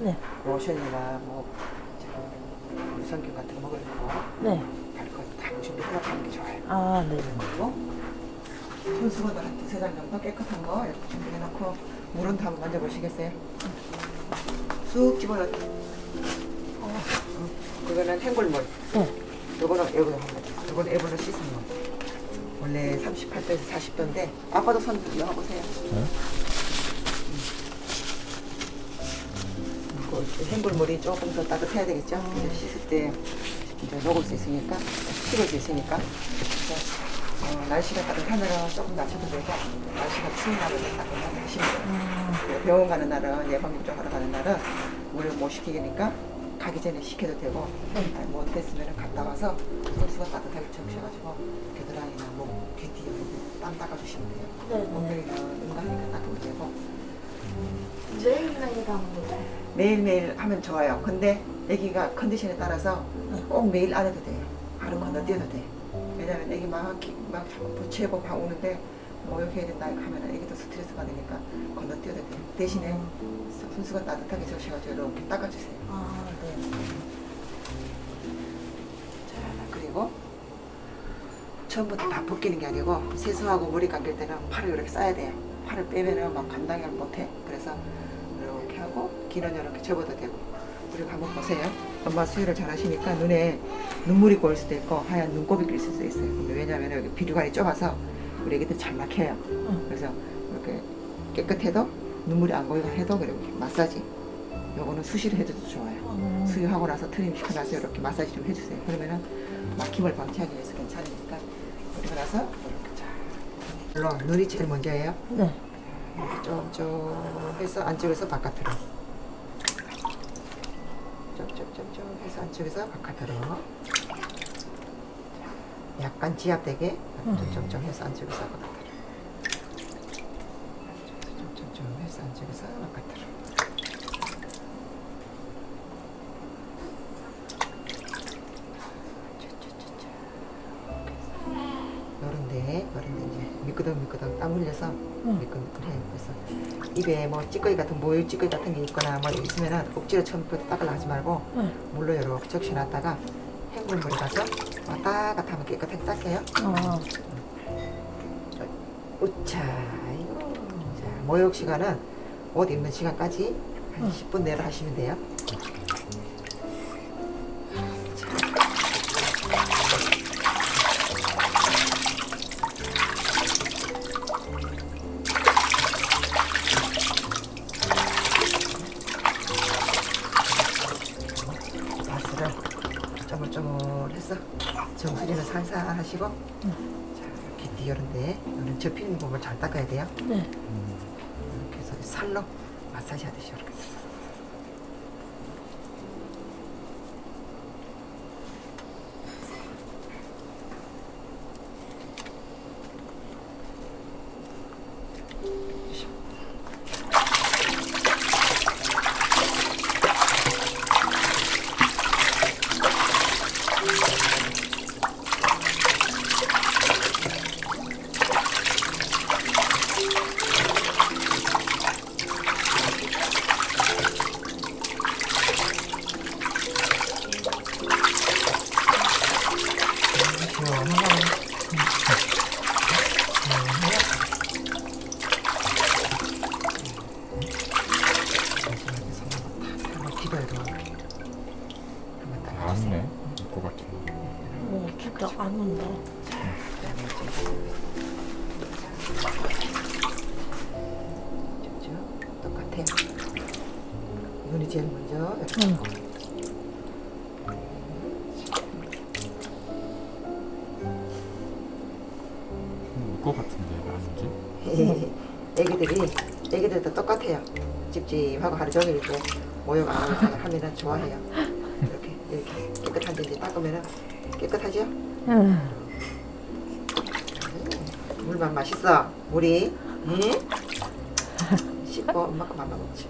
네. 로션이나 뭐 저기 유산균 같은 거 먹으려고 네. 발거 다 준비해놓고 하는 게 좋아요. 아, 네. 그리고 손수건을 한 두세 장 정도 깨끗한 거 이렇게 준비해놓고 물은 다 한번 만져보시겠어요? 쑥 집어넣어. 어, 그거는 헹굴물. 네. 요거는 애벌로 한 거죠. 요거는 애벌로 씻은 거. 원래 38도에서 40도인데 아빠도 손 넣어보세요. 그 헹굴물이 조금 더 따뜻해야 되겠죠? 이제 씻을 때 이제 녹을 수 있으니까 식을 수 있으니까 그래서 어, 날씨가 날은 조금 낮춰도 되고 날씨가 추운 날은 따뜻하게 하시면 돼요. 병원 가는 날은 예방 접종 하러 가는 날은 물을 못 식히니까 가기 전에 식혀도 되고 아니, 뭐 됐으면 갔다 와서 손수가 따뜻하게 적셔가지고 겨드랑이나 목, 귀 뒤에 땀 닦아주시면 돼요. 네, 네. 엉덩이는 응가하니까 닦으면 되고 매일매일 거죠? 매일매일 하면 좋아요. 근데 아기가 컨디션에 따라서 꼭 매일 안 해도 돼요. 하루 건너뛰어도 돼. 왜냐면 아기 막, 기- 막 자꾸 부채고 막 우는데 모욕해야 된다 하면 아기도 스트레스 받으니까 건너뛰어도 돼요. 대신에 손수건 따뜻하게 적셔가지고 이렇게 닦아주세요. 아, 네. 자, 그리고 처음부터 다 벗기는 게 아니고 세수하고 머리 감길 때는 팔을 이렇게 싸야 돼요. 팔을 빼면은 막 감당을 못해. 그래서 이렇게 하고 귀는 이렇게 접어도 되고. 그리고 한번 보세요. 엄마 수유를 잘 하시니까 눈에 눈물이 고일 수도 있고 하얀 눈곱이 낄 수도 있어요. 근데 왜냐면 여기 비류관이 좁아서 우리 애기들 잘 막혀요. 그래서 이렇게 깨끗해도 눈물이 안 고이고 해도 그리고 마사지. 요거는 수시로 해줘도 좋아요. 어, 수유하고 나서 트림 시켜 나서 이렇게 마사지 좀 해주세요. 그러면은 막힘을 방지하기 위해서 괜찮으니까 그리고 나서 이렇게 자 물론 눈이 제일 먼저예요. 네. 쭉쭉 해서 안쪽에서 바깥으로 쭉쭉쭉쭉 해서 안쪽에서 바깥으로 약간 지압되게 쭉쭉쭉 해서 안쪽에서 바깥으로 쭉쭉쭉 해서 안쪽에서 바깥으로 요런데 요런데 이제 미끄덩 흘려서 미끈미끈해요. 그래서 입에 뭐 찌꺼기 같은 모유 찌꺼기 같은 게 있거나 뭐 있으면은 억지로 처음부터 닦으려 하지 말고 네. 물로 이렇게 적셔놨다가 헹굴물에 가서 왔다 갔다 하면 깨끗하게 닦여요. 아, 우차 이거 자 모욕 시간은 옷 입는 시간까지 한 10분 내로 하시면 돼요 쪼물쪼물해서 정수리는 살살 하시고 자 이렇게 뒤열은데 이런 접히는 부분 잘 닦아야 돼요. 네. 이렇게 해서 살로 마사지 하듯이 이렇게 눈이 제일 먼저 응. 울것 같은데 아니지? 애기들이 애기들도 똑같아요. 찝찝하고 하루 종일 이렇게 모욕 안 하고 하면은 좋아해요. 이렇게 이렇게 깨끗한 데 이제 닦으면은 깨끗하죠? 응. 물만 맛있어. 물이. 응? 씻고 엄마가 맘만 먹지.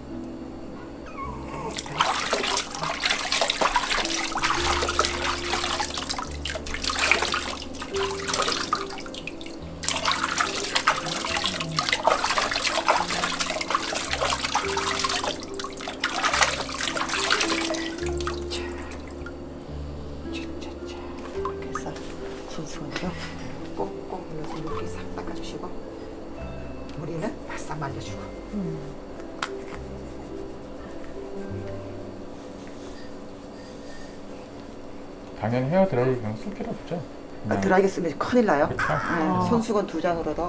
드라이기 그냥 쓸 필요 없죠. 아, 드라이기 쓰면 큰일 나요. 그쵸? 네, 손수건 두 장으로도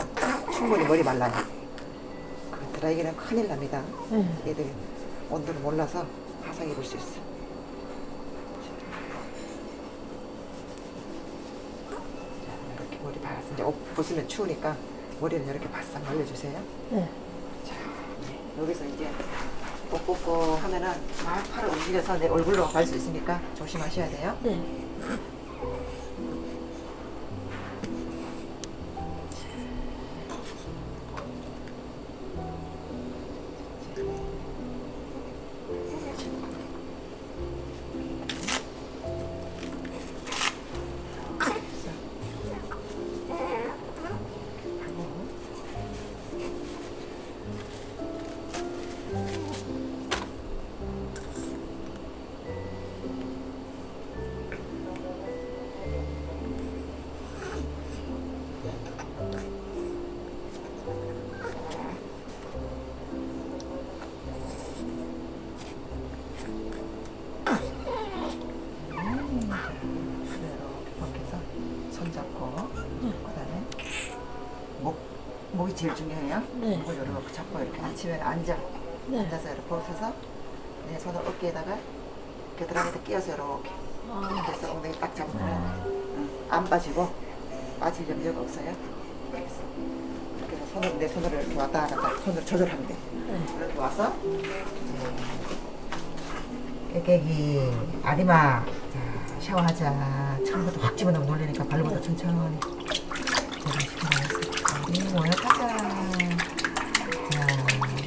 충분히 머리 말라요. 그 드라이기는 큰일 납니다. 네. 얘들 온도를 몰라서 화상 입을 수 있어. 자, 이렇게 머리 발라서 이제 옷 벗으면 추우니까 머리는 이렇게 바싹 말려주세요. 네. 자, 네, 여기서 이제 옷 벗고 하면은 막 팔을 움직여서 내 얼굴로 갈 수 있으니까 조심하셔야 돼요. 네. 목이 제일 중요해요. 네. 목을 이렇게 잡고 이렇게 아침에 앉아 네. 앉아서 이렇게 벗어서 내 손을 어깨에다가 겨드랑이에 끼워서 이렇게 아, 그래서 엉덩이 딱 잡으면 응, 안 빠지고 빠질 염려가 없어요. 이렇게 해서 이렇게 해서 손을 내 손으로 이렇게 왔다 갔다 손으로 조절하면 돼. 네. 이렇게 와서 깨깨기 아리마 자 샤워하자 처음부터 확 집어넣으면 놀리니까 발로부터 천천히 아리마 하자 자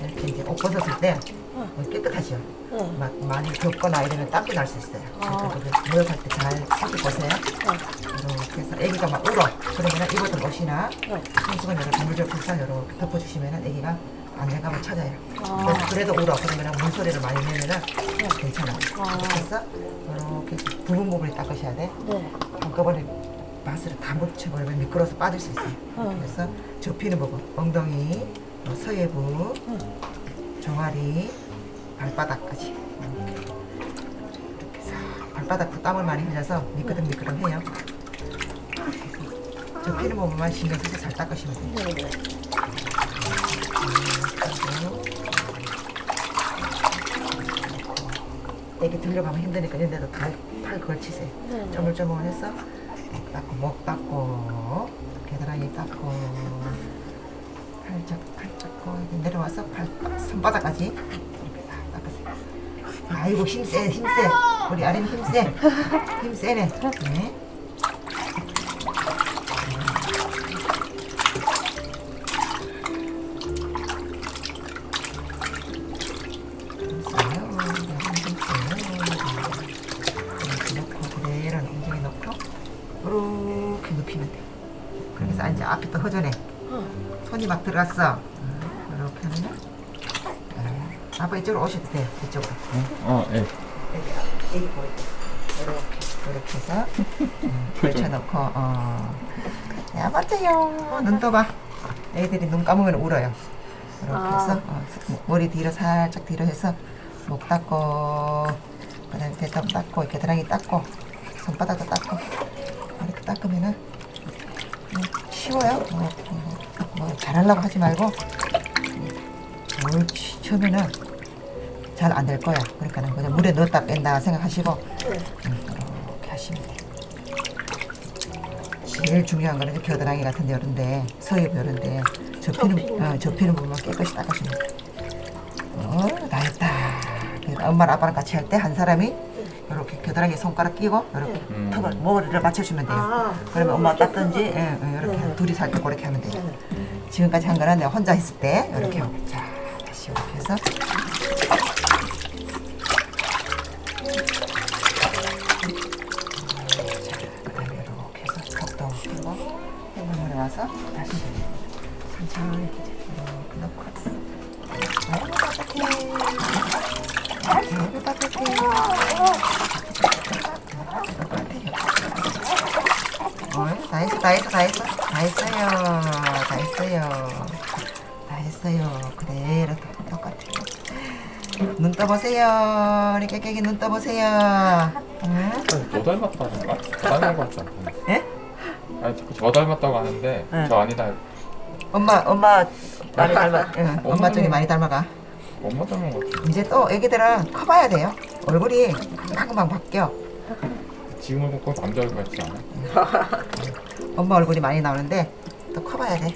이렇게 이제 옷 벗었을 때 어. 깨끗하죠 네. 막 많이 덥거나 이러면 땀도 날 수 있어요 아. 그러니까 그거 목욕할 때잘 섞어 보세요 네. 이렇게 해서 애기가 막 울어 그러면 입었던 옷이나 네. 손수건 이렇게 물을 불사 이렇게 덮어주시면 애기가 안정감을 찾아요. 아. 그래서 그래도 울어 그러면 물소리를 많이 내면은 괜찮아요. 아. 그래서 이렇게 부분 부분이 닦으셔야 돼. 네. 한꺼번에 맛을 다 묻혀버리면 미끄러워서 빠질 수 있어요. 어. 그래서 접히는 부분, 엉덩이, 뭐 서예부, 종아리, 발바닥까지 이렇게 싹 발바닥도 땀을 많이 흘려서 미끄덩미끄덩해요. 그래서 접히는 부분만 신경 써서 잘 닦으시면 돼요. 네. 네. 애기 들려가면 힘드니까 이런 데도 팔, 팔 걸치세요. 네. 조물조물해서 목 닦고 목 닦고 겨드랑이 닦고 팔 잡고 팔 잡고 내려와서 팔 손바닥까지 이렇게 다 닦으세요. 아이고 힘세 힘세 우리 아린 힘세 힘세네. 네. 앞이 또 허전해. 어. 손이 막 들어갔어. 이렇게 하면 아빠 이쪽으로 오셔도 돼요. 이쪽으로. 어, 예. 애기 보일 때. 이렇게 이렇게 해서 음, 걸쳐놓고 어. 야 맞아요. 눈 떠봐. 애들이 눈 감으면 울어요. 이렇게 아. 해서 어, 머리 뒤로 살짝 뒤로 해서 목 닦고 그다음에 배꼽 닦고 겨드랑이 닦고 손바닥도 닦고 이렇게 닦으면은 음, 쉬워요. 뭐, 뭐, 뭐 잘하려고 하지 말고 음, 옳지 처음에는 잘 안 될 거야. 그러니까는 그냥 물에 넣었다 뺀다 생각하시고 네. 음, 이렇게 하시면 돼요. 제일 중요한 거는 겨드랑이 같은 데 이런데 서입 이런데 접히는 접히는 어, 접히는 부분만 깨끗이 닦아주면 돼요. 어, 다 했다. 엄마랑 아빠랑 같이 할 때 한 사람이 이렇게 겨드랑이에 손가락 끼고 이렇게 음. 턱을 머리를 맞춰주면 돼요. 아. 그러면 엄마 닦든지 예, 예, 이렇게 네. 둘이 살때 그렇게 하면 돼요. 네. 지금까지 한 거는 내가 혼자 했을 때 이렇게 네. 하고 자 다시 이렇게 해서 그다음에 이렇게 해서 턱도 펴고 행문물에 와서 다시 천천히 이렇게 넣고 아이고 따뜻해 어, 다 했어, 다 했어, 다 했어, 다 했어요, 다 했어요, 다 했어요. 그대로 똑같아요. 눈 떠보세요. 우리 깨깨기 눈 떠보세요. 응? 너거 같지 않던데? 예? 아니 자꾸 저 닮았다고 하는데 네. 저 아니다 엄마, 엄마 많이 닮아. 응, 엄마 쪽이 많이 닮아가. 엄마 닮은 거 같아 이제 또 애기들은 커봐야 돼요. 얼굴이 금방 바뀌어. 지금을 보고 남자 얼굴 같지 않아? 엄마 얼굴이 많이 나오는데 또 커봐야 돼.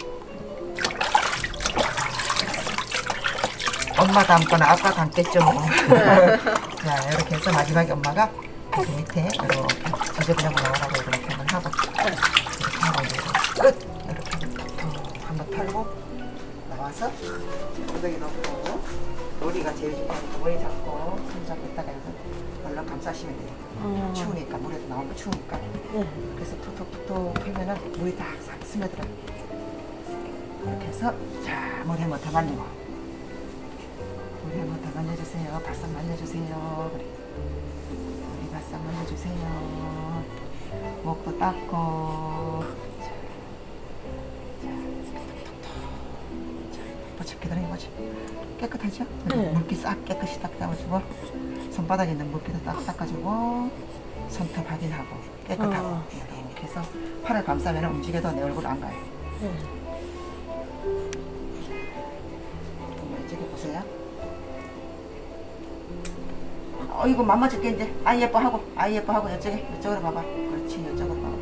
엄마 닮거나 아빠 닮겠죠 뭐. 자 이렇게 해서 마지막에 엄마가 여기 밑에 이렇게 지저분한 거 나오라고 이렇게 한번 하고 이렇게 하고 이제 끝 나와서 엉덩이 넣고 머리가 제일 중요하니까 머리 잡고 손 잡고 있다가 여기서 얼른 감싸시면 돼요. 어. 추우니까 물에서 나오면 추우니까 네. 그래서 톡톡톡톡 하면은 물이 다싹 스며들어. 이렇게 해서 자 머리 한번 더 말리고 머리 한번 더 말려주세요. 바싹 말려주세요. 그래. 머리 바싹 말려주세요. 목도 닦고. 보자. 깨끗하죠? 네. 물기 싹 깨끗이 닦아주고 손바닥에 있는 물기도 딱 닦아주고 손톱 확인하고 깨끗하고 어. 이렇게 해서 팔을 감싸면 움직여도 내 얼굴 안 가요. 네. 이쪽에 보세요. 어 이거 맘마 줄게 이제 아이 예뻐하고 아이 예뻐하고 이쪽에 이쪽으로 봐봐. 그렇지 이쪽으로 봐봐.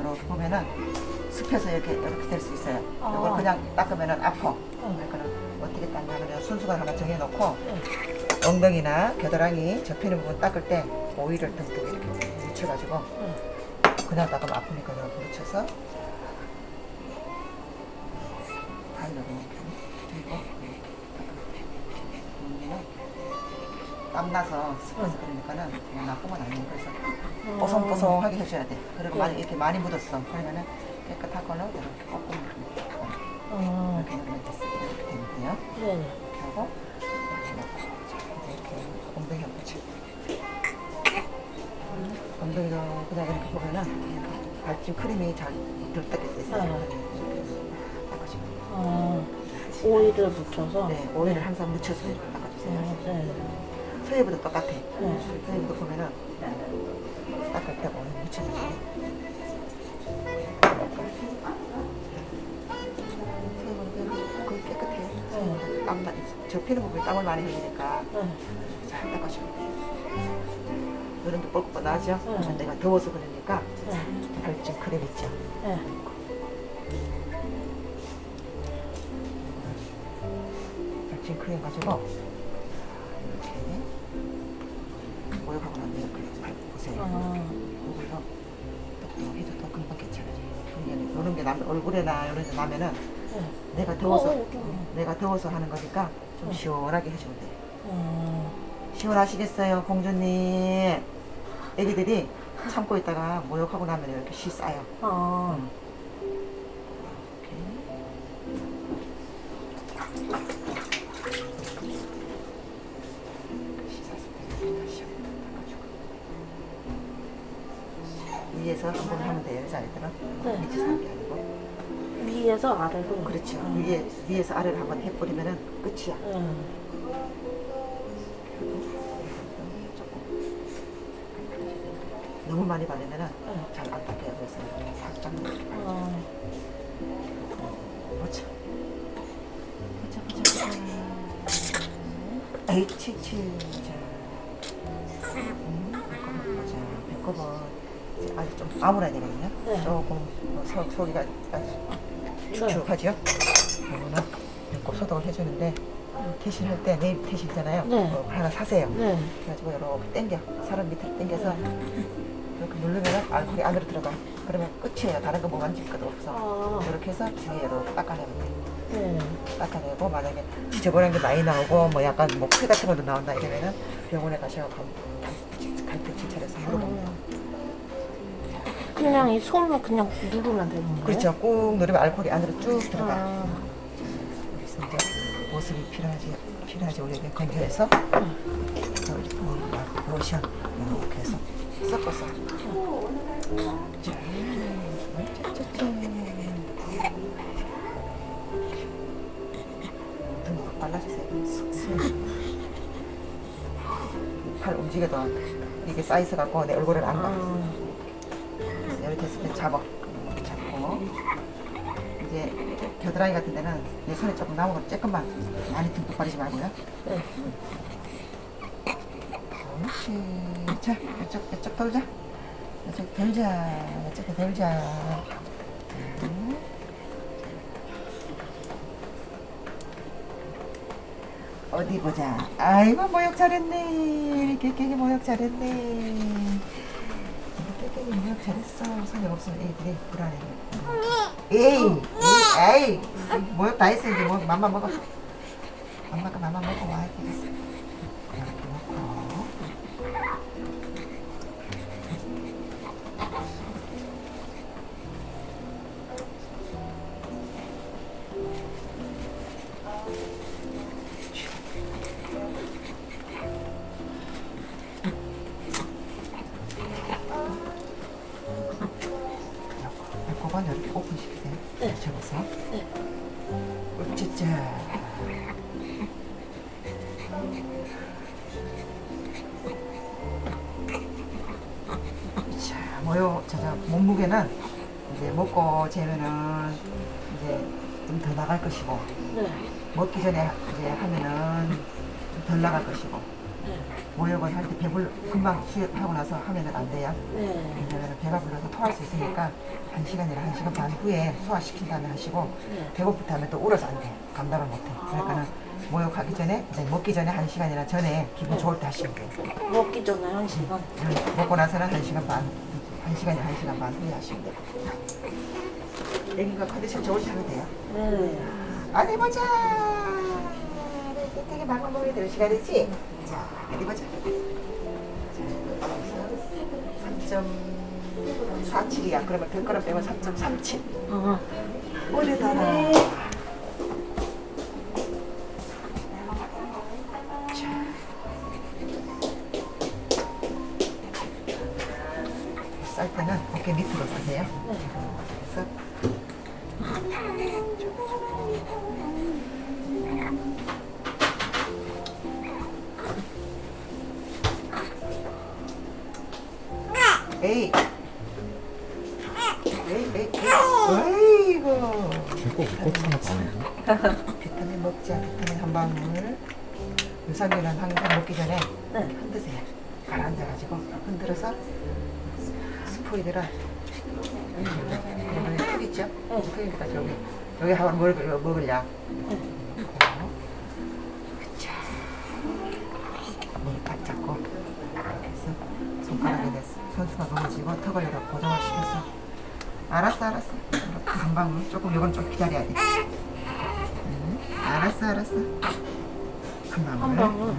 이렇게 보면은 습해서 이렇게 이렇게 될 수 있어요. 아. 이걸 그냥 닦으면은 아파. 어. 어떻게 닦냐면 순수건 하나 정해놓고 네. 엉덩이나 겨드랑이 접히는 부분 닦을 때 오일을 듬뿍 이렇게 묻혀가지고 네. 그냥 닦으면 아프니까 이렇게 묻혀서 땀나서 습해서 그러니까는 뭐 나쁜 건 아니에요. 그래서 뽀송뽀송하게 해줘야 돼. 그리고 네. 만약 이렇게 많이 묻었어. 그러면은 깨끗하거나 이렇게 꺾으면 어. 이렇게 누르면 됐어. 이렇게 되면 돼요. 네. 이렇게 하고 이렇게 놓고 자, 이제 이렇게 엉덩이 한번 붙여. 엉덩이로 그냥 이렇게 보면은 발집 크림이 잘 들떠게 돼 있어요. 네. 이렇게 닦아주고. 어. 오일을 묻혀서. 네, 오일을 항상 묻혀서 이렇게 닦아주세요. 어, 네. 서예부도 똑같아. 네. 서예부도 보면은 닦을 때 오일 묻혀주세요. 거의 깨끗해요. 네. 땀 접히는 부분에 땀을 많이 흘리니까 네. 잘 닦아주면 돼요. 여름도 나죠? 네. 내가 더워서 그러니까 네. 발진 크림 있죠? 네. 발진 크림 가지고 이렇게 모욕하고 나면 이렇게 발 보세요. 어. 이걸로 똑똑 해도 더 금방 괜찮아져요. 이게 이런 게 나면 얼굴에나 이런 게 나면은 네. 내가 더워서 어, 어, 어. 내가 더워서 하는 거니까 좀 네. 시원하게 해주면 돼요. 어. 시원하시겠어요, 공주님? 애기들이 참고 있다가 모욕하고 나면 이렇게 시 싸요. 어. 위 위에서 아래로. 그렇죠. 어. 위에, 위에서 아래를 한번 해버리면은 끝이야. 네. 너무 많이 바르면은 네. 잘안 닦여요. 그래서 살짝. 어. 보자. 보자, 보자, 보자. H치, 자. 음, 배꼽은 보자. 배꼽은 좀 아물어야 되거든요. 네. 조금 뭐 속, 속이가 아주 축축하죠? 이거는 배꼽 소독을 해주는데 퇴실할 때 내일 퇴실잖아요. 네. 그거 하나 사세요. 네. 그래가지고 이렇게 당겨. 사람 밑으로 당겨서 이렇게 누르면 알코올이 안으로 들어가. 그러면 끝이에요. 다른 거 뭐 만질 것도 없어. 아. 이렇게 해서 뒤에 이렇게 닦아내면 돼. 네. 닦아내고 만약에 지저분한 게 많이 나오고 뭐 약간 뭐풀 같은 것도 나온다 이러면은 병원에 가셔서 갈때 진찰해서 물어보면. 그냥 이 손으로 그냥 누르면 되는 거예요? 그렇죠. 꾹 누르면 알코올이 안으로 쭉 들어가. 아. 여기서 이제 모습이 필요하지 필요하지 우리에게 검표해서 로션 이렇게 해서 섞어서 자, 짜짜짜. 듬뿍 발라주세요. 슥슥. 팔 움직여도 이게 쌓여서 갖고 내 얼굴을 안 봐. 아, 잡아. 이렇게 잡고 이제 겨드랑이 같은 데는 내 손에 조금 남은 거 조금만 많이 듬뿍 바르지 말고요. 네. 옳지. 자, 이쪽 이쪽 돌자. 이쪽 돌자. 이쪽에 돌자. 음. 어디 보자. 아이고 모욕 잘했네. 깨깨기 모욕 잘했네. 모욕 잘했어. 손이 없으면 애들이 불안해. 에이, 에이, 에이. 모욕 다 했어 이제 뭐 맘만 먹어. 엄마가 먹고 와야 되겠어. 이렇게 배꼽은 이렇게 오픈시키세요. 네. 접어서. 네. 으쌰짜. 자, 뭐요? 자 자 몸무게는 이제 먹고 재면은 이제 좀 더 나갈 것이고 네. 먹기 전에 이제 하면은 좀 덜 나갈 것이고 네. 모욕을 할 때 배불 금방 수혈하고 나서 하면은 안 돼요. 네. 왜냐면 배가 불러서 토할 수 있으니까 한 시간이나 한 시간 반 후에 소화시킨 다음에 하시고 네. 배고프다 하면 또 울어서 안 돼. 감당을 못 해. 그러니까는 모욕하기 전에 이제 먹기 전에 한 시간이나 전에 기분 좋을 때 하시면 돼요. 먹기 전에 한 시간. 음, 먹고 나서는 한 시간 반, 한 시간이 한 시간 반 후에 하시면 돼요. 애기가 컨디션 좋으시면 돼요. 네. 어디 보자. 되게 막아 먹어야 될 시간이지. 자, 어디 보자. 자, 3.47이야. 그러면 100g 빼면 3.37. 아, 오래다나. 자. 쌀 때는 어깨 밑으로 싸세요. 네. 그래서 에이 아이고 배꼽 꽃 하나 다른데? 비타민 먹자 비타민 한 방울 유산균은 항상 먹기 전에 네. 흔드세요 가라앉아가지고 흔들어서 스포이드라 여기 턱 있죠? 네. 턱이니까 여기 여기 한번 먹을, 먹을 약 네. 그쵸 물딱 잡고 이렇게 해서 손가락에 대서 손수가 넘어지고 턱을 이렇게 고정을 시켜서 알았어 알았어. 이렇게 한 방울 조금 이건 좀 기다려야 돼. 응, 알았어 알았어. 한 방울. 한 방울.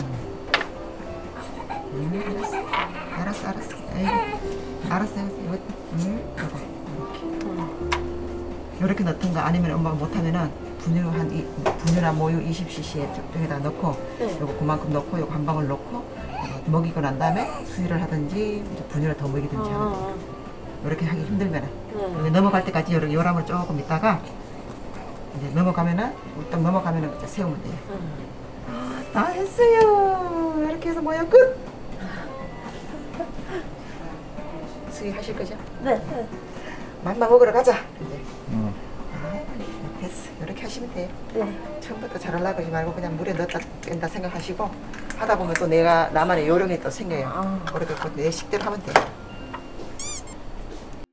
응, 알았어. 알았어 알았어. 에이, 알았어 알았어. 이거 응 이거 음. 이렇게 넣던가 아니면 엄마가 못하면은 분유 한 이, 분유나 모유 20cc에 저쪽에다 넣고 네. 요거 그만큼 넣고 요거 한 방울 넣고 먹이고 난 다음에 수유를 하든지 분유를 더 먹이든지 하면 돼요. 아, 이렇게 하기 힘들면은 네. 여기 넘어갈 때까지 요렇게 요람을 조금 있다가 이제 넘어가면은 딱 넘어가면은 이제 세우면 돼요. 음. 다 했어요. 이렇게 해서 모유 끝. 수유 하실 거죠? 네. 네. 맘마 먹으러 가자. 이제 응. 아, 됐어. 이렇게 하시면 돼요. 네. 처음부터 잘하려고 하지 말고 그냥 물에 넣었다 뺀다 생각하시고 하다 보면 또 내가 나만의 요령이 또 생겨요. 아. 그래도 내 식대로 하면 돼요.